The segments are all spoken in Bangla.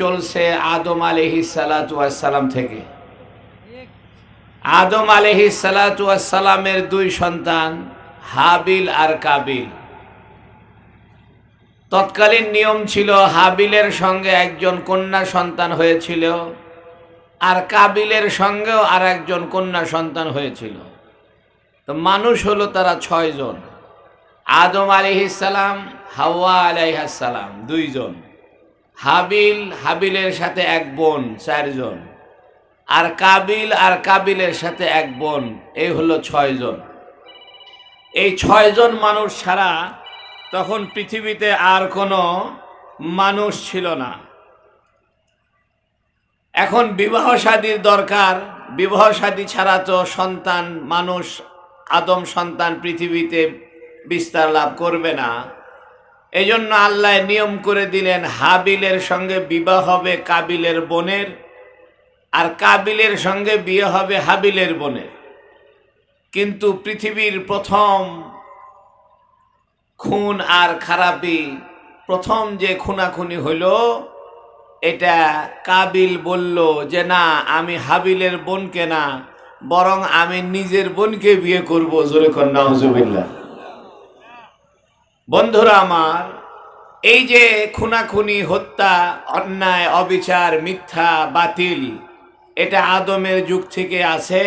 চলছে আদম আলহি সালাম থেকে। আদম আলহি সালামের দুই সন্তান, হাবিল আর কাবিল। তৎকালীন নিয়ম ছিল, হাবিলের সঙ্গে একজন কন্যা সন্তান হয়েছিল আর কাবিলের সঙ্গেও আর একজন কন্যা সন্তান হয়েছিল। তো মানুষ হলো তারা ছয়জন, আদম আলিহিসাল্লাম হাওয়া আলাইহাসাল্লাম দুইজন। হাবিল, হাবিলের সাথে এক বোন, চারজন। আর কাবিল আর কাবিলের সাথে এক বোন এই হলো ছয়জন। এই ছয়জন মানুষ ছাড়া তখন পৃথিবীতে আর কোনো মানুষ ছিল না। এখন বিবাহ শাদীর দরকার। বিবাহ শাদী ছাড়া তো সন্তান, মানুষ, আদম সন্তান পৃথিবীতে বিস্তার লাভ করবে না। এই জন্য আল্লাহ নিয়ম করে দিলেন, হাবিলের সঙ্গে বিবাহ হবে কাবিলের বোনের, আর কাবিলের সঙ্গে বিয়ে হবে হাবিলের বোনের। কিন্তু পৃথিবীর প্রথম খুন আর খারাপি, প্রথম যে খুনাখুনি হইল, এটা কাবিল বলল যে, না, আমি হাবিলের বোনকে না, বরং আমি নিজের বোনকে বিয়ে করব। জোরে কন্যা হজুবিল্লা বন্ধুরা আমার, এই যে খুনাখুনি, হত্যা, অন্যায়, অবিচার, মিথ্যা, বাতিল, এটা আদমের যুগ থেকে আছে,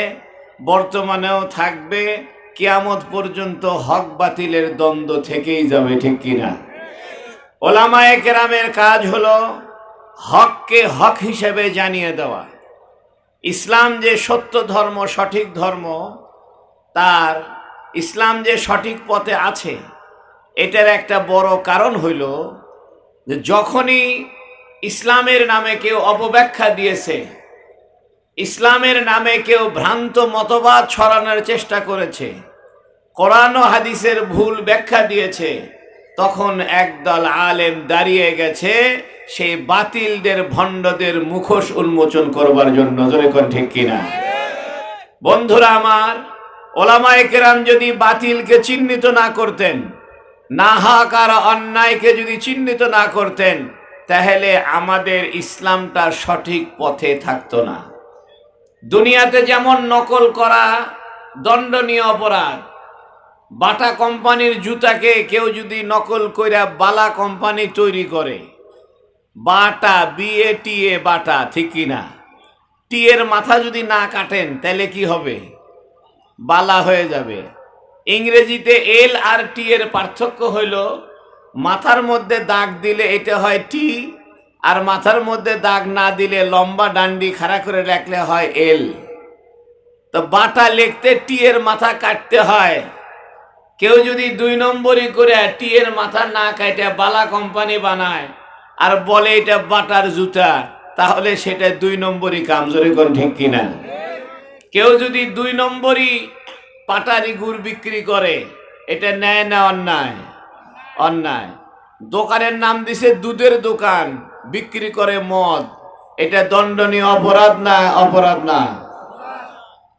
বর্তমানেও থাকবে, কিয়ামত পর্যন্ত হক বাতিলের দ্বন্দ্ব থেকেই যাবে, ঠিক কিনা? ওলামায়ে কেরামের কাজ হলো হককে হক হিসেবে জানিয়ে দেওয়া। ইসলাম যে সত্য ধর্ম, সঠিক ধর্ম, তার ইসলাম যে সঠিক পথে আছে এটার একটা বড় কারণ হইল যে যখনই ইসলামের নামে কেউ অপব্যাখ্যা দিয়েছে, ইসলামের নামে কেউ ভ্রান্ত মতবাদ ছড়ানোর চেষ্টা করেছে, কোরআন হাদিসের ভুল ব্যাখ্যা দিয়েছে, তখন একদল আলেম দাঁড়িয়ে গেছে সেই বাতিলদের ভণ্ডদের মুখোশ উন্মোচন করবার জন্য। জোরে কোন ঠিক কিনা? বন্ধুরা আমার, ওলামায়ে কেরাম যদি বাতিলকে চিহ্নিত না করতেন নাহাক আর অন্যায়কে যদি চিহ্নিত না করতেন, তাহলে আমাদের ইসলামটা সঠিক পথে থাকতো না। দুনিয়াতে যেমন নকল করা দণ্ডনীয় অপরাধ, বাটা কোম্পানির জুতাকে কেউ যদি নকল কইরা বালা কোম্পানি তৈরি করে, বাটা বিএ টিএ বাটা, ঠিক কিনা টিয়ের মাথা যদি না কাটেন, তাহলে কি হবে? বালা হয়ে যাবে। ইংরেজিতে এল আর টি এর পার্থক্য হইল, মাথার মধ্যে দাগ দিলে এটা হয় টি, আর মাথার মধ্যে দাগ না দিলে লম্বা ডান্ডি খাড়া করে রাখলে হয় এল। তো বাটা লিখতে টি এর মাথা কাটতে হয়। কেউ যদি দুই নম্বরই করে টি এর মাথা না কাটে, বালা কোম্পানি বানায়, আর বলে এটা বাটার জুতা, তাহলে সেটা দুই নম্বরই কাম জোরে কোন ঠিক কিনা? কেউ যদি দুই নম্বরই পাটারি গুড় বিক্রি করে। এটা নেয় না অন্যায়? অন্যায়। দোকানের নাম দিছে দুধের দোকান, বিক্রি করে মদ। এটা দণ্ডনীয় অপরাধ না অপরাধ না?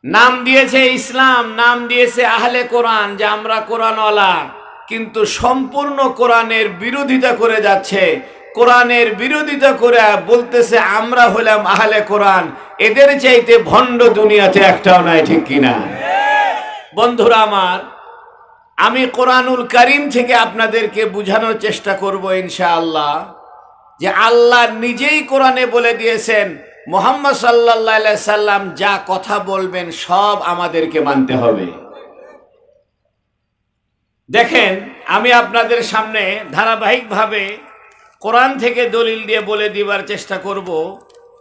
নাম দিয়েছে ইসলাম, নাম দিয়েছে আহলে কোরআন, যে আমরা কোরআনওয়ালা, কিন্তু সম্পূর্ণ কোরআনের বিরোধিতা করে যাচ্ছে। কোরআনের বিরোধিতা করে বলতেছে, আমরা হলাম আহলে কোরআন। এদের চাইতে ভণ্ড দুনিয়াতে একটাও নাই, ঠিক কিনা? বন্ধুরা আমার, আমি কোরআনুল করিম থেকে আপনাদেরকে বুঝানোর চেষ্টা করব ইনশাআল্লাহ, যে আল্লাহ নিজেই কোরআনে বলে দিয়েছেন, মোহাম্মদ সাল্লাহ সাল্লাম যা কথা বলবেন সব আমাদেরকে মানতে হবে। দেখেন, আমি আপনাদের সামনে ধারাবাহিকভাবে কোরআন থেকে দলিল দিয়ে বলে দিবার চেষ্টা করব,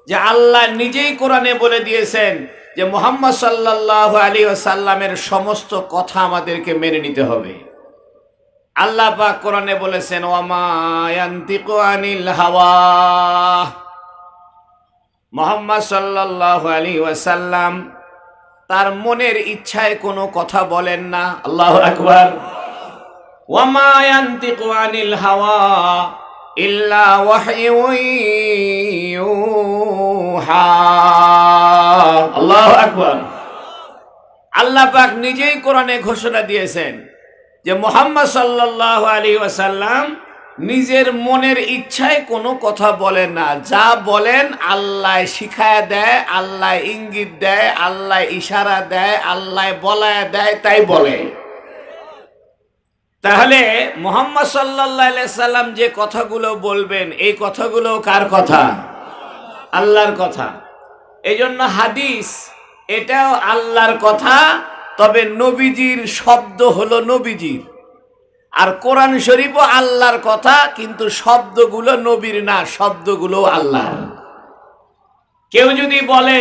যে আল্লাহ নিজেই কোরআনে বলে দিয়েছেন যে মোহাম্মদ সাল্লাহ আলী সাল্লামের সমস্ত কথা আমাদেরকে মেনে নিতে হবে। আল্লাহ পাক কোরআনে বলেছেন আনিল হাওয়া। মোহাম্মদ সাল্লাহ আলী ওয়াসাল্লাম তার মনের ইচ্ছায় কোনো কথা বলেন না। আল্লাহ আকবার। ওয়ামায়ান্তিকু আনিল হাওয়া ইল্লা ওয়াহইউহা আল্লাহু আকবার। আল্লাহ পাক নিজেই কোরআনে ঘোষণা দিয়েছেন যে মোহাম্মদ সাল্লাল্লাহু আলাইহি ওয়াসাল্লাম নিজের মনের ইচ্ছায় কোনো কথা বলেন না। যা বলেন আল্লাহ শিখায় দেয় আল্লাহ ইঙ্গিত দেয় আল্লাহ ইশারা দেয় আল্লাহ বলায় দেয় তাই বলে। তাহলে মোহাম্মদ সাল্লাহ সাল্লাম যে কথাগুলো বলবেন এই কথাগুলো কার কথা? আল্লাহর কথা। এই জন্য হাদিস, এটাও আল্লাহর কথা, তবে নবীজির শব্দ হলো নবীজির। আর কোরআন শরীফও আল্লাহর কথা, কিন্তু শব্দগুলো নবীর না শব্দগুলো আল্লাহ কেউ যদি বলে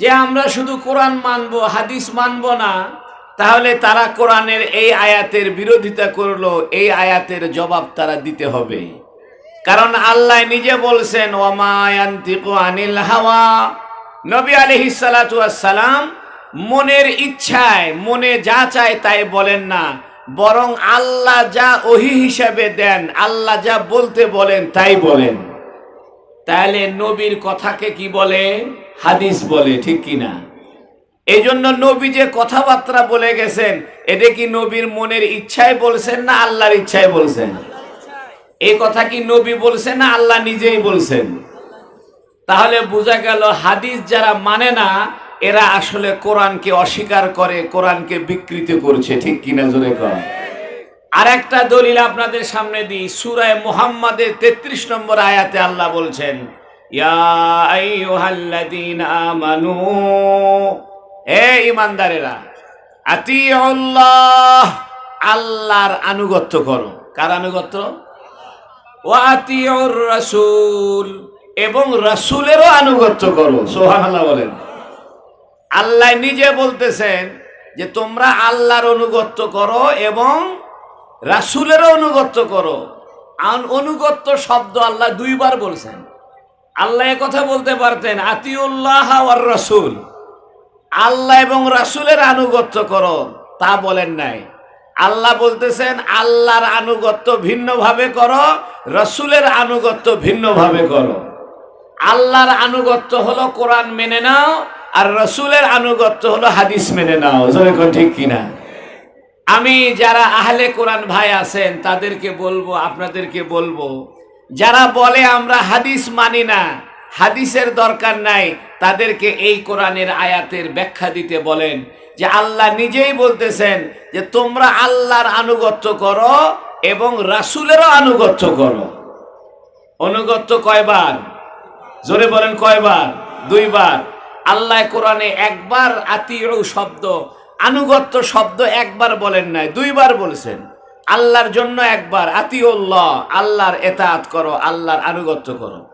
যে আমরা শুধু কোরআন মানব, হাদিস মানব না, তাহলে তারা কোরআনের এই আয়াতের বিরোধিতা করল, এই আয়াতের জবাব তারা দিতে হবে। কারণ আল্লাহ নিজে বলছেন ওমায়ান্তিকু আনিল হাওয়া। নবী আলহিস সালাম মনের ইচ্ছায়, মনে যা চায় তাই বলেন না। বরং আল্লাহ যা ওহি হিসাবে দেন, আল্লাহ যা বলতে বলেন তাই বলেন। তাহলে নবীর কথাকে কি বলে? হাদিস বলে, ঠিক কি না? এই জন্য নবী যে কথাবার্তা বলে গেছেন, এটা কি নবীর মনের ইচ্ছায় বলছেন না আল্লাহর ইচ্ছায় বলছেন? এই কথা কি নবী বলছেন না আল্লাহ নিজেই বলছেন? তাহলে বোঝা গেল হাদিস যারা মানে না, এরা আসলে কোরআনকে অস্বীকার করে, কোরআনকে বিকৃত করছে, ঠিক কিনা জোরে কর আর একটা দলিল আপনাদের সামনে দিই, সুরায় মুহাম্মাদের তেত্রিশ নম্বর আয়াতে আল্লাহ বলছেন আমানু আতিউল্লাহ আল্লাহর আনুগত্য করো। কার আনুগত্য? রাসূল। এবং রাসূলেরও আনুগত্য করো, সুবহানাল্লাহ বলেন। আল্লাহ নিজে বলতেছেন যে তোমরা আল্লাহর অনুগত্য করো এবং রাসূলেরও অনুগত্য করো। অনুগত্য শব্দ আল্লাহ দুইবার বলছেন। আল্লাহ কথা বলতে পারতেন, আতিউল্লাহ আর রাসূল। আল্লাহ এবং রাসূলের আনুগত্য করো, তা বলেন নাই। আল্লাহ বলতেছেন, আল্লাহর আনুগত্য ভিন্নভাবে করো, রসুলের আনুগত্য ভিন্নভাবে করো। আল্লাহর আনুগত্য হলো কোরআন মেনে নাও, আর রসুলের আনুগত্য হলো হাদিস মেনে নাও। ঠিক কিনা? আমি যারা আহলে কোরআন ভাই আছেন, তাদেরকে বলব, আপনাদেরকে বলব, যারা বলে আমরা হাদিস মানি না, হাদিসের দরকার নাই, তাদেরকে এই কোরআনের আয়াতের ব্যাখ্যা দিতে বলেন। যে আল্লাহ নিজেই বলতেছেন যে তোমরা আল্লাহর আনুগত্য করো এবং রাসূলেরও আনুগত্য করো। অনুগত্য কয়বার? জোরে বলেন কয়বার? দুইবার। আল্লাহ কোরআনে একবার আত্মীয় শব্দ, আনুগত্য শব্দ একবার বলেন নাই, দুইবার বলেছেন। আল্লাহর জন্য একবার, আতিউল্লাহ, আল্লাহর এতাত করো, আল্লাহর আনুগত্য করো।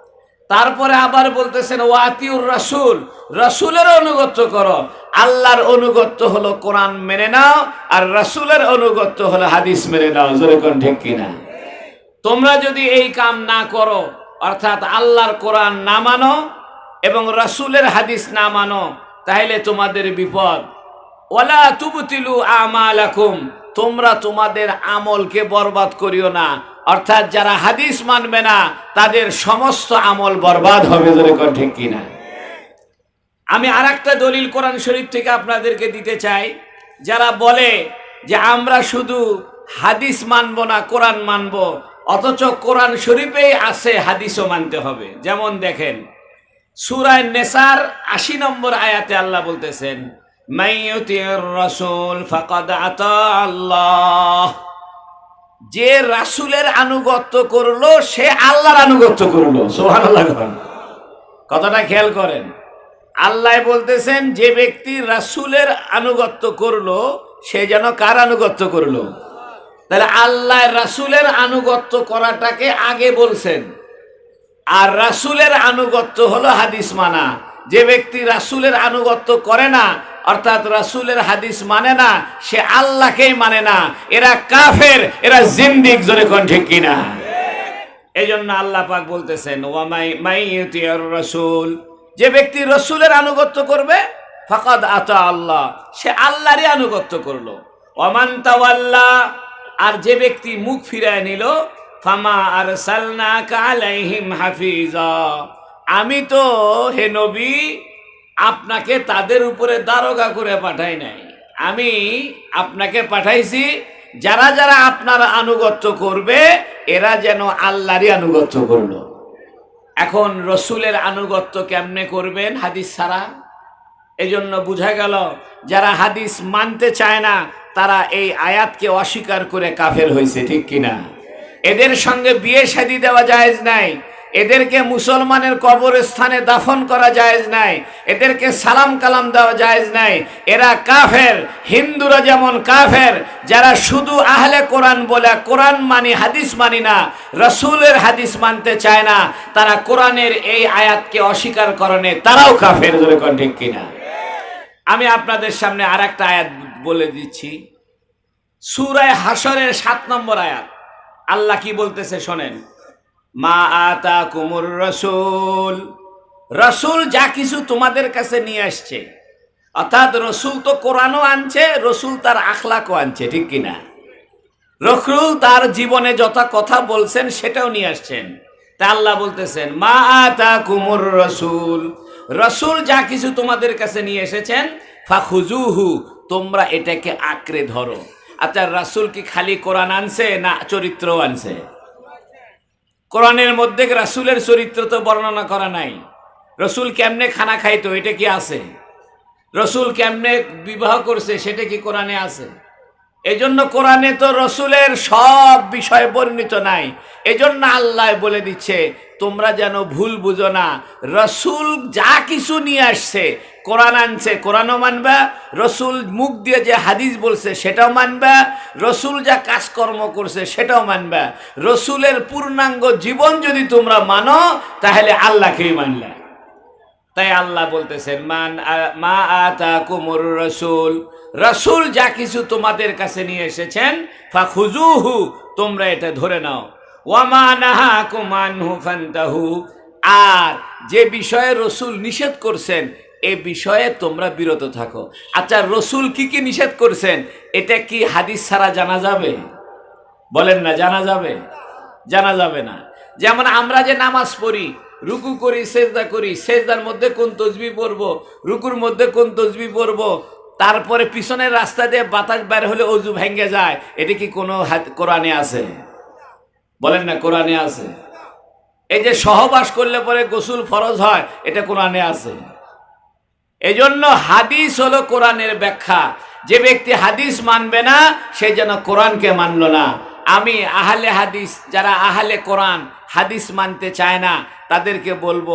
তারপরে আবার বলতেছেন, ওয়াতিউর রাসুল রাসূল রাসূলের অনুগত্য করো। আল্লাহর অনুগত্য হলো কোরআন মেনে নাও, আর রাসূলের অনুগত্য হলো হাদিস মেনে নাও। জোরে কোন ঠিক কিনা? তোমরা যদি এই কাম না করো, অর্থাৎ আল্লাহর কোরআন না মানো এবং রাসূলের হাদিস না মানো, তাহলে তোমাদের বিপদ। ওলা তুবতিলু আমালাকুম, তোমরা তোমাদের আমলকে বরবাদ করিও না। অর্থাৎ যারা হাদিস মানবে না, তাদের সমস্ত আমল বরবাদ হবে ঠিক কিনা। আমি আর একটা দলিল কোরআন শরীফ থেকে আপনাদেরকে দিতে চাই। যারা বলে যে আমরা শুধু হাদিস মানব না, কোরআন মানব, অথচ কোরআন শরীফেই আছে, হাদিসও মানতে হবে। যেমন দেখেন, সুরায় নেসার আশি নম্বর আয়াতে আল্লাহ বলতেছেন মাইয়ুতির রাসূল ফাকাদ আতা আল্লাহ। যে রাসূলের আনুগত্য করল, সে আল্লাহর আনুগত্য করল। করেন। কথাটা খেয়াল করেন। আল্লাহ বলতেছেন, যে ব্যক্তি রাসূলের আনুগত্য করল, সে যেন কার আনুগত্য করল? তাহলে আল্লাহ রাসুলের আনুগত্য করাটাকে আগে বলছেন। আর রাসূলের আনুগত্য হলো হাদিস মানা। যে ব্যক্তি রাসূলের আনুগত্য করে না অর্থাৎ রাসূলের হাদিস মানে না, সে আল্লাহকেই মানে না। এরা কাফের, এরা জিন্দিক, জোরে কোন ঠিক কিনা? এই জন্য আল্লাহ পাক বলতেছেন ওয়ামাই যে ব্যক্তি রসুলের আনুগত্য করবে, ফাকাদ আতা আল্লাহ। সে আল্লাহরই আনুগত্য করল। ওমান তাওয়াল্লা। আর যে ব্যক্তি মুখ ফিরায় নিল, ফামা আর সালনা কালাইহিম হাফিজা। আমি তো হে নবী আপনাকে তাদের উপরে দারোগা করে পাঠাই নাই। আমি আপনাকে পাঠাইছি, যারা যারা আপনার আনুগত্য করবে, এরা যেন আল্লাহরই আনুগত্য করল। এখন রসুলের আনুগত্য কেমনে করবেন হাদিস ছাড়া? এজন্য বোঝা গেল, যারা হাদিস মানতে চায় না, তারা এই আয়াতকে অস্বীকার করে কাফের হয়েছে, ঠিক কিনা? এদের সঙ্গে বিয়ে শাদী দেওয়া জায়েজ নাই। এদেরকে মুসলমানের কবরস্থানে দাফন করা জায়েজ নাই, এদেরকে সালাম কালাম দেওয়া জায়েজ নাই। এরা কাফের, হিন্দুরা যেমন কাফের, যারা শুধু আহলে কোরআন বলে, কোরআন মানি, হাদিস মানি না, রসুলের হাদিস মানতে চায় না, তারা কোরআনের এই আয়াতকে অস্বীকার করণে তারাও কাফের ধরে ঠিক কিনা? আমি আপনাদের সামনে আর একটা আয়াত বলে দিচ্ছি। সুরায় হাসরের সাত নম্বর আয়াত। আল্লাহ কি বলতেছে শোনেন। মা আতা কুমুর রসুল। রসুল যা কিছু তোমাদের কাছে নিয়ে আসছে। অর্থাৎ রসুল তো কোরআনও আনছে, রসুল তার আখলাকও আনছে, ঠিক কিনা রসুল তার জীবনে যত কথা বলছেন, সেটাও নিয়ে আসছেন। তা আল্লাহ বলতেছেন, মা আতা কুমুর রসুল। রসুল যা কিছু তোমাদের কাছে নিয়ে এসেছেন ফাখুজুহু তোমরা এটাকে আঁকড়ে ধরো। আচ্ছা রাসুল কি খালি কোরআন আনছে না চরিত্রও আনছে? কোরআনের মধ্যে রাসুলের চরিত্র তো বর্ণনা করা নাই। রসুল কেমনে খানা খাইতো, এটা কি আছে? রসুল কেমনে বিবাহ করছে, সেটা কি কোরআনে আছে? এজন্য কোরআনে তো রসুলের সব বিষয় বর্ণিত নাই। এজন্য আল্লাহ বলে দিচ্ছে, তোমরা যেন ভুল বুঝো না। রসুল যা কিছু নিয়ে আসছে, কোরআন আনছে, কোরআনও মানবা। রসুল মুখ দিয়ে যে হাদিস বলছে, সেটাও মানবা। রসুল যা কাজকর্ম করছে, সেটাও মানবা। রসুলের পূর্ণাঙ্গ জীবন যদি তোমরা মানো, তাহলে আল্লাহকেই মানলা তাই আল্লাহ বলতেছেন, মান মা আতা কুমুর রসুল রসুল যা কিছু তোমাদের কাছে নিয়ে এসেছেন তোমরা এটা ধরে নাও। আর যে বিষয়ে রসুল নিষেধ করছেন, এ বিষয়ে তোমরা বিরত থাকো। আচ্ছা রসুল কি কি নিষেধ করছেন, এটা কি হাদিস ছাড়া জানা যাবে? বলেন না, জানা যাবে? জানা যাবে না। যেমন আমরা যে নামাজ পড়ি, রুকু করি, সেজদা করি, সেজদার মধ্যে কোন তসবি পড়ব, রুকুর মধ্যে কোন তসবি পড়ব তারপরে পিছনের রাস্তা দিয়ে বাতাস বের হলে অজু ভেঙে যায়। এটা কি কোনো কোরআনে আছে? বলেন না, কোরআনে আছে। এই যে সহবাস করলে পরে গোসল ফরজ হয়, এটা কোরআনে আছে। এই জন্য হাদিস হলো কোরআনের ব্যাখ্যা। যে ব্যক্তি হাদিস মানবে না, সে যেন কোরআনকে মানলো না। আমি আহলে হাদিস, যারা আহলে কোরআন হাদিস মানতে চায় না, তাদেরকে বলব,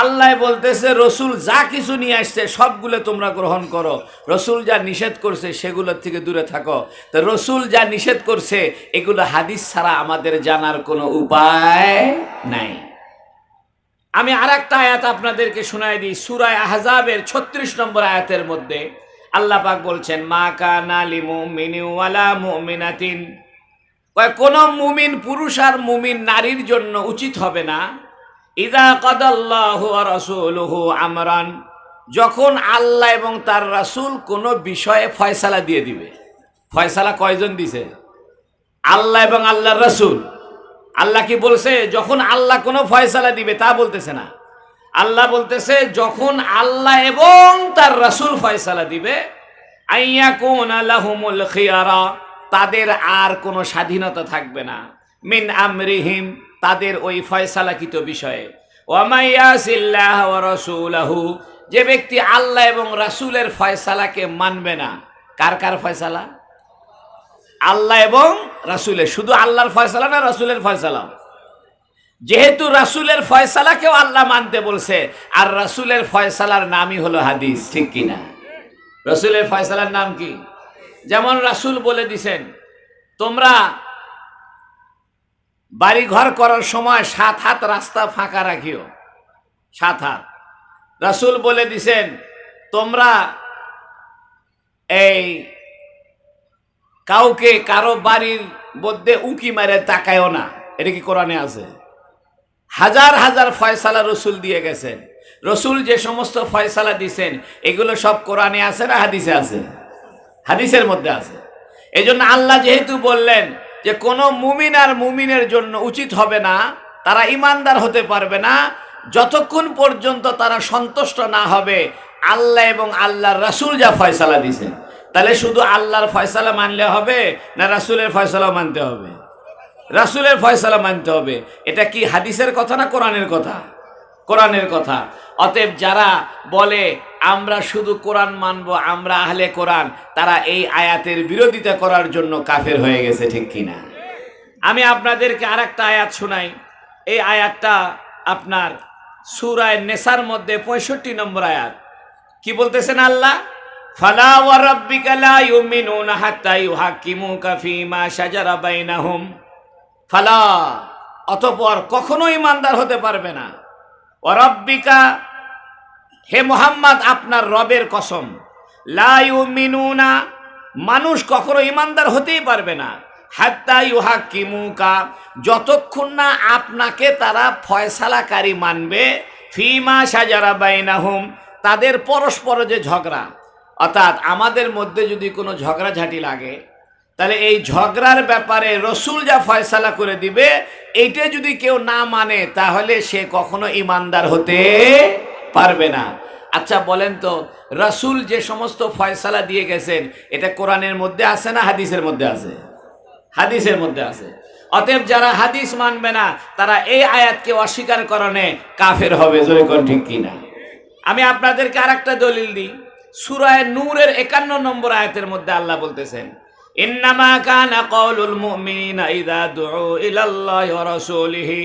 আল্লাহ বলতেছে, রসুল যা কিছু নিয়ে আসছে, সবগুলো তোমরা গ্রহণ করো। রসুল যা নিষেধ করছে, সেগুলোর থেকে দূরে থাকো। তো রসুল যা নিষেধ করছে, এগুলো হাদিস ছাড়া আমাদের জানার কোনো উপায় নাই। আমি আর একটা আয়াত আপনাদেরকে শোনাই দিই সুরায় আহজাবের ছত্রিশ নম্বর আয়াতের মধ্যে। আল্লাহ পাক বলছেন, মা কানা লিমুমিনি ওয়ালা মুমিনাতিন কোন মুমিন পুরুষ আর মুমিন নারীর জন্য উচিত হবে না। ইদা কদাল্লাহু রাসূলুহু আমরান, যখন আল্লাহ এবং তার রাসূল কোনো বিষয়ে ফয়সালা দিয়ে দিবে। ফয়সালা কয়জন দিছে? আল্লাহ এবং আল্লাহর রাসূল। আল্লাহ কি বলছে, যখন আল্লাহ কোনো ফয়সালা দিবে তা বলতেছে না। আল্লাহ বলতেছে, যখন আল্লাহ এবং তার রাসূল ফয়সালা দিবে, আইয়াকুন আলাহুমুল খিয়ারা তাদের আর কোনো স্বাধীনতা থাকবে না। মিন আমরিহিম, তাদের ওই ফয়সালাকৃত বিষয়ে। ওয়ামাইয়াসিল্লাহ যে ব্যক্তি আল্লাহ এবং রাসূলের ফয়সালাকে মানবে না, কার কার ফয়সালা? আল্লাহ এবং রাসূলের, শুধু আল্লাহর ফয়সালা না রাসূলের ফয়সালা যেহেতু রাসূলের ফয়সালাকেও আল্লাহ মানতে বলছে, আর রাসূলের ফয়সালার নামই হলো হাদিস, ঠিক কিনা? রসুলের ফয়সালার নাম কি? যেমন রাসূল বলে দিছেন, তোমরা বাড়ি ঘর করার সময় সাত হাত রাস্তা ফাঁকা রাখিও। সাত হাত। রাসূল বলে দিছেন, তোমরা এই কাউকে কারও বাড়ির মধ্যে উকি মারে তাকায়ও না। এটা কি কোরআনে আছে? হাজার হাজার ফয়সালা রসুল দিয়ে গেছেন। রসুল যে সমস্ত ফয়সালা দিছেন, এগুলো সব কোরআনে আছে না হাদিসে আছে? হাদিসের মধ্যে আছে। এই জন্য আল্লাহ যেহেতু বললেন যে, কোনো মুমিন আর মুমিনের জন্য উচিত হবে না, তারা ইমানদার হতে পারবে না, যতক্ষণ পর্যন্ত তারা সন্তুষ্ট না হবে, আল্লাহ এবং আল্লাহর রাসূল যা ফয়সালা দিছেন তাহলে শুধু আল্লাহর ফয়সালা মানলে হবে না রাসুলের ফয়সালা মানতে হবে? রাসুলের ফয়সালা মানতে হবে। এটা কি হাদিসের কথা না কোরআনের কথা? কোরআনের কথা। অতএব যারা বলে আমরা শুধু কোরআন মানবো, আমরা আহলে কোরআন। তারা এই আয়াতের বিরোধিতা করার জন্য কাফের হয়ে গেছে, ঠিক কিনা? আমি আপনাদেরকে আর একটা আয়াত শোনাই। এই আয়াতটা আপনার সুরায় নেসার মধ্যে পঁয়ষট্টি নম্বর আয়াত। কি বলতেছেন আল্লাহ? ফালা লা ফালা, অতঃপর কখনো ইমানদার হতে পারবে না। ওয়া রাব্বিকা হে মোহাম্মদ, আপনার রবের কসম। লা ইউমিনুনা, মানুষ কখনো ইমানদার হতেই পারবে না। হাত্তা ইউহাক্কিমুকা, যতক্ষণ না আপনাকে তারা ফয়সালাকারী মানবে, ফিমা সাজারা বাইনাহুম, তাদের পরস্পর যে ঝগড়া। অর্থাৎ আমাদের মধ্যে যদি কোনো ঝগড়াঝাটি লাগে, তাহলে এই ঝগড়ার ব্যাপারে রসুল যা ফয়সালা করে দিবে এইটা যদি কেউ না মানে তাহলে সে কখনো ইমানদার হতে পারবে না। আচ্ছা বলেন তো, রসুল যে সমস্ত ফয়সালা দিয়ে গেছেন, এটা কোরআনের মধ্যে আছে না হাদিসের মধ্যে আছে? হাদিসের মধ্যে আছে। অতএব যারা হাদিস মানবে না, তারা এই আয়াতকে অস্বীকার করণে কাফের হবে, জোরে কোন ঠিক কিনা? আমি আপনাদেরকে আর একটা দলিল দিই। সুরায় নূরের একান্ন নম্বর আয়াতের মধ্যে আল্লাহ বলতেছেন, ইন্নামা কানা কওলুল মুমিনিনা ইযা দুউ ইলাল্লাহি ওয়া রাসূলিহি।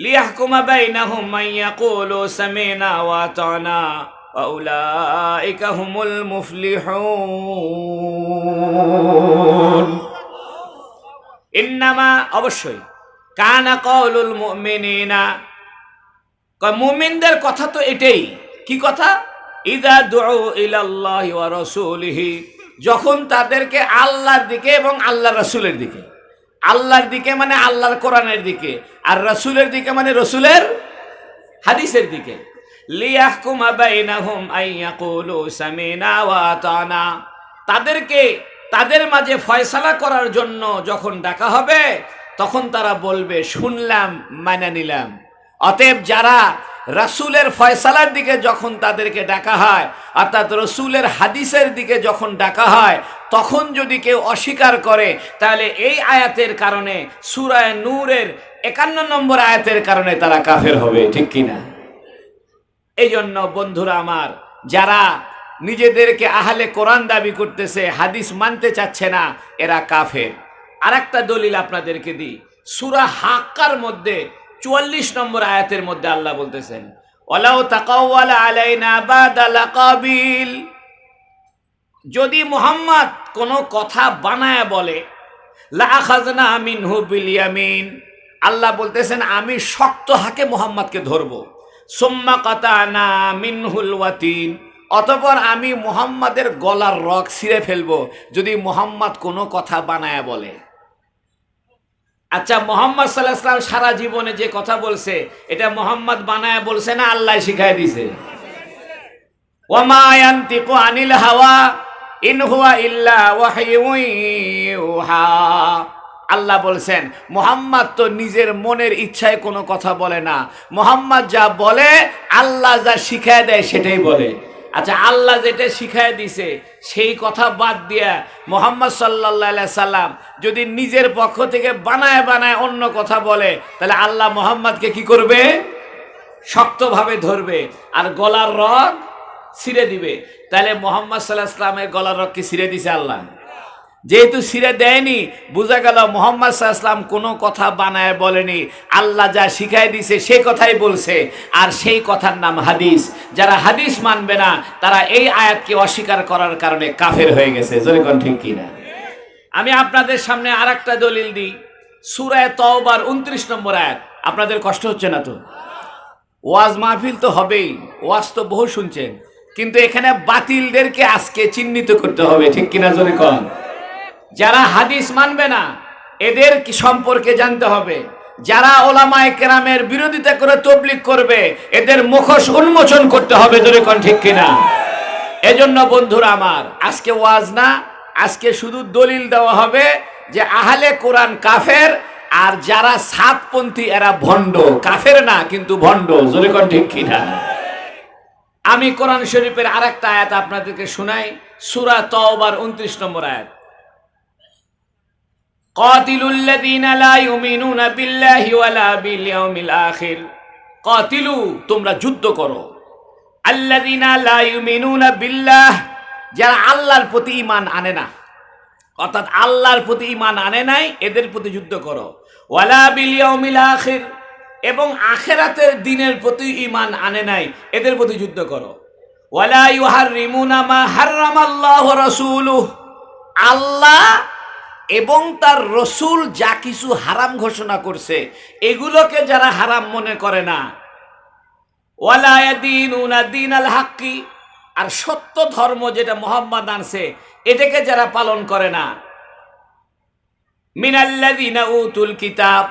লিয়াহকুমা বাইনাহুম মান ইয়াকুলু সামিনা ওয়া ওয়া উলাইকা হুমুল মুফলিহুন। ইন্নামা, অবশ্যই, কানা কওলুল মুমিনিনা। মুমিনদের কথা তো এটাই। কি কথা? ইদা দুউ ইলাল্লাহি ওয়া রাসূলিহি। যখন তাদেরকে আল্লাহর দিকে এবং আল্লাহ রাসূলের দিকে। আল্লাহর দিকে মানে আল্লাহর কোরআনের দিকে, আর রাসূলের দিকে মানে রসুলের হাদিসের দিকে। তাদেরকে, তাদের মাঝে ফয়সালা করার জন্য যখন ডাকা হবে, তখন তারা বলবে, শুনলাম, মানা নিলাম। অতএব যারা রাসূলের ফয়সালার দিকে যখন তাদেরকে ডাকা হয়, অর্থাৎ রসুলের হাদিসের দিকে যখন ডাকা হয়, তখন যদি কেউ অস্বীকার করে, তাহলে এই আয়াতের কারণে সুরায় নূরের একান্ন নম্বর আয়াতের কারণে তারা কাফের হবে, ঠিক কিনা? এই জন্য বন্ধুরা আমার, যারা নিজেদেরকে আহলে কোরআন দাবি করতেছে, হাদিস মানতে চাচ্ছে না, এরা কাফের। আর একটা দলিল আপনাদেরকে দিই, সুরা হাক্কার মধ্যে চুয়াল্লিশ নম্বর আয়াতের মধ্যে আল্লাহ বলতেছেন যদি মোহাম্মদ কোনো কথা বানায় বলে, লা খাজনা মিনহু বিল ইয়ামিন। আল্লাহ বলতেছেন, আমি শক্ত হাকে মোহাম্মদকে ধরবো। সোম্মা কাতানা মিনহুল ওয়াতিন। অতপর আমি মোহাম্মদের গলার রক ছিঁড়ে ফেলব, যদি মোহাম্মদ কোনো কথা বানায় বলে। আচ্ছা মোহাম্মদ সাল্লাহ সাল্লাম সারা জীবনে যে কথা বলছে, এটা মোহাম্মদ বানায় বলছে না আল্লাহ শিখাই দিছে? আনিল হাওয়া ইন হুয়া ইল্লা ওয়াহিয়ুন আল্লাহ বলছেন, মোহাম্মদ তো নিজের মনের ইচ্ছায় কোনো কথা বলে না। মোহাম্মদ যা বলে, আল্লাহ যা শিখায় দেয় সেটাই বলে। আচ্ছা আল্লাহ যেটা শিখায় দিছে, সেই কথা বাদ দিয়া মোহাম্মদ সাল্লাহ সাল্লাম যদি নিজের পক্ষ থেকে বানায় বানায় অন্য কথা বলে, তাহলে আল্লাহ মোহাম্মদকে কি করবে? শক্তভাবে ধরবে। আর গলার রগ ছিঁড়ে দিবে। তাহলে মোহাম্মদ সাল্লাহ ইসলামের গলার রগকে ছিঁড়ে দিছে আল্লাহ? যেহেতু ছিঁড়ে দেয়নি, বোঝা গেল মোহাম্মদ সাল্লাম কোনো কথা বানায় বলেনি। আল্লাহ যা শিখাই দিছে সেই কথাই বলছে। আর সেই কথার নাম হাদিস। যারা হাদিস মানবে না, তারা এই আয়াতকে অস্বীকার করার কারণে কাফের হয়ে গেছে। জোরে কোন ঠিক কিনা? আমি আপনাদের সামনে আর একটা দলিল দিই। সুরায় তওবার উনত্রিশ নম্বর আয়াত। আপনাদের কষ্ট হচ্ছে না তো? ওয়াজ মাহফিল তো হবেই। ওয়াজ তো বহু শুনছেন। কিন্তু এখানে বাতিলদেরকে আজকে চিহ্নিত করতে হবে। ঠিক কিনা জোরে কন? যারা হাদিস মানবে না, এদের কি সম্পর্কে জানতে হবে? যারা ওলামায় কেরামের বিরোধিতা করে তবলিক করবে, এদের মুখোশ উন্মোচন করতে হবে কোন ঠিক কিনা? এজন্য বন্ধুরা আমার, আজকে ওয়াজ না, আজকে শুধু দলিল দেওয়া হবে যে আহলে কোরআন কাফের আর যারা সাতপন্থী, এরা ভণ্ড। কাফের না, কিন্তু ভণ্ড কোন ঠিক কিনা? আমি কোরআন শরীফের আরেকটা আয়াত আপনাদেরকে শোনাই, সুরা তওবার উনত্রিশ নম্বর আয়াত। قاتلوا الذين لا يؤمنون بالله ولا باليوم الآخر قاتلوا তোমরা যুদ্ধ করো আল্লাযীনা লা ইউমিনুনা বিল্লাহ যারা আল্লাহর প্রতি ঈমান আনে না অর্থাৎ আল্লাহর প্রতি ঈমান আনে নাই এদের প্রতি যুদ্ধ করো ওয়ালা বিল ইয়াউমিল আখির এবং আখেরাতের দিনের প্রতি ঈমান আনে নাই এদের প্রতি যুদ্ধ করো ওয়ালা ইউহাররিমুনা মা হাররামাল্লাহু ওয়া রাসূলুহু আল্লাহ এবং তার রসুল যা কিছু হারাম ঘোষণা করছে, এগুলোকে যারা হারাম মনে করে না। আর সত্য ধর্ম যেটা মোহাম্মদ আনছে, এটাকে যারা পালন করে না। মিনাল্লাদিনা উতুল কিতাব,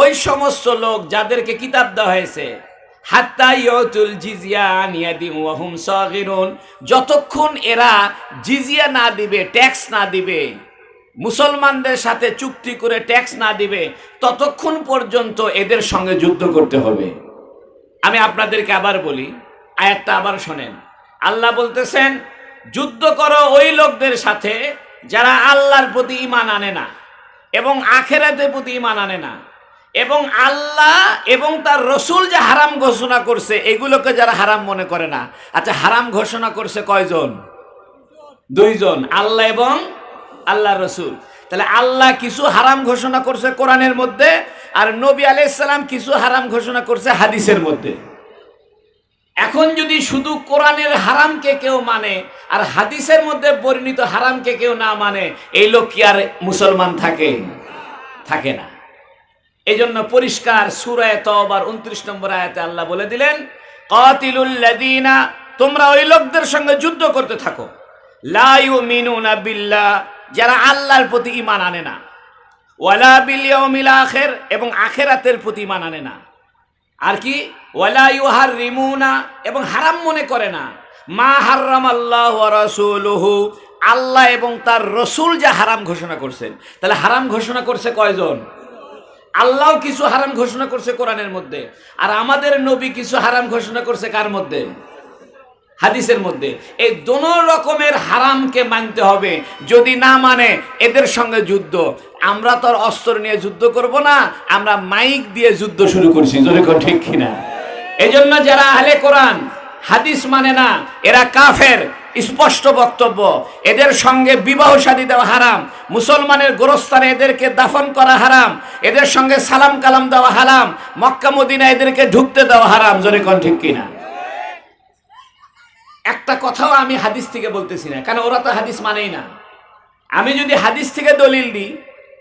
ওই সমস্ত লোক যাদেরকে কিতাব দেওয়া হয়েছে যতক্ষণ এরা জিজিয়া না দিবে, ট্যাক্স না দিবে মুসলমানদের সাথে চুক্তি করে ট্যাক্স না দিবে, ততক্ষণ পর্যন্ত এদের সঙ্গে যুদ্ধ করতে হবে। আমি আপনাদেরকে আবার বলি, আয়াতটা আবার শোনেন। আল্লাহ বলতেছেন, যুদ্ধ করো ওই লোকদের সাথে যারা আল্লাহর প্রতি ইমান আনে না এবং আখেরাতের প্রতি ইমান আনে না। এবং আল্লাহ এবং তার রসুল যে হারাম ঘোষণা করছে, এগুলোকে যারা হারাম মনে করে না। আচ্ছা হারাম ঘোষণা করছে কয়জন? দুইজন। আল্লাহ এবং আল্লাহ রসুল। তাহলে আল্লাহ কিছু হারাম ঘোষণা করছে কোরআনের মধ্যে, আর নবী আলাইসাল্লাম কিছু হারাম ঘোষণা করছে হাদিসের মধ্যে। এখন যদি শুধু কোরআনের হারামকে কেউ মানে আর হাদিসের মধ্যে পরিণত হারামকে কেউ না মানে এই লোক কি আর মুসলমান থাকে? থাকে না। এই জন্য পরিষ্কার সুরায় তবার উনত্রিশ নম্বর আয়াতে আল্লাহ বলে দিলেন কাতিলুল্লাদিনা তোমরা ওই লোকদের সঙ্গে যুদ্ধ করতে থাকো। লাইউ মিনুনা বিল্লাহ যারা আল্লাহর প্রতি ইমান আনে না। ওয়ালা বিল আখের, এবং আখেরাতের প্রতি ইমান আনে না। আর কি? ওয়ালা ইউহার রিমুনা এবং হারাম মনে করে না। মা হারাম আল্লাহ রসুলহু, আল্লাহ এবং তার রসুল যা হারাম ঘোষণা করছেন। তাহলে হারাম ঘোষণা করছে কয়জন? আল্লাহ কিছু হারাম ঘোষণা করছে কোরআনের মধ্যে। আর আমাদের নবী কিছু হারাম ঘোষণা করছে কার মধ্যে? হাদিসের মধ্যে, এই দোনো রকমের হারামকে মানতে হবে। যদি না মানে এদের সঙ্গে যুদ্ধ। আমরা তো অস্ত্র নিয়ে যুদ্ধ করব না, আমরা মাইক দিয়ে যুদ্ধ শুরু করছি। কেউ ঠিক কিনা? এই জন্য যারা আহলে কোরআন, হাদিস মানে না, এরা কাফের, স্পষ্ট বক্তব্য। এদের সঙ্গে বিবাহ শাদী দেওয়া হারাম, মুসলমানের গোরস্থানে এদেরকে দাফন করা হারাম, এদের সঙ্গে সালাম কালাম দেওয়া হারাম মক্কা মদিনা এদেরকে ঢুকতে দেওয়া হারাম। জোরে কোন ঠিক কিনা? একটা কথাও আমি হাদিস থেকে বলতেছি না, কারণ ওরা তো হাদিস মানেই না। আমি যদি হাদিস থেকে দলিল দিই,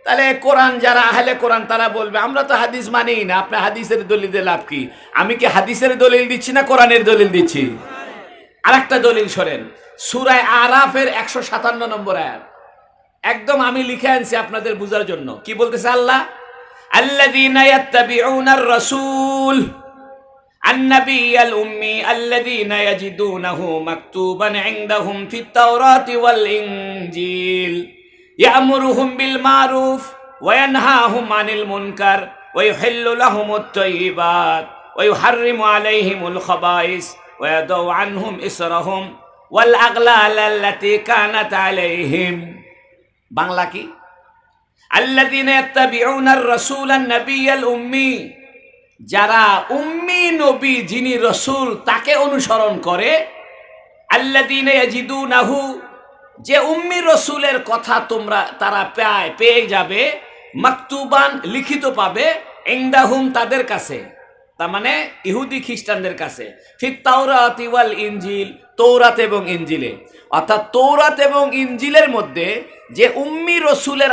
তাহলে কোরআন যারা আহলে কোরআন তারা বলবে, আমরা তো হাদিস মানেই না, আপনি হাদিসের দলিল দিয়ে লাভ কি? আমি কি হাদিসের দলিল দিচ্ছি না কোরআনের দলিল দিচ্ছি? আর একটা দলিল শোনেন, সুরায় আরাফের একশো সাতান্ন নম্বর আয়াত। একদম আমি লিখে আনছি আপনাদের বোঝার জন্য। কি বলতেছে আল্লাহ? আল্লাহ রাসূল। النبي الأمي الذين يجدونه مكتوبا عندهم في التوراة والإنجيل يأمرهم بالمعروف وينهاهم عن المنكر ويحل لهم الطيبات ويحرم عليهم الخبائث ويدعو عنهم إسرهم والأغلال التي كانت عليهم بانلاكي الذين يتبعون الرسول النبي الأمي যারা উম্মি নবী যিনি রসুল তাকে অনুসরণ করে আল্লাদিনে নাহু যে উম্মি রসুলের কথা তোমরা, তারা পায় পেয়ে যাবে, মাকতুবান লিখিত পাবে এংদাহুম তাদের কাছে। তার মানে ইহুদি খ্রিস্টানদের কাছে। ঠিক তাওরাত ওয়াল ইঞ্জিল তৌরাত এবং ইঞ্জিলে অর্থাৎ তৌরাত এবং ইঞ্জিলের মধ্যে যে উম্মি রসুলের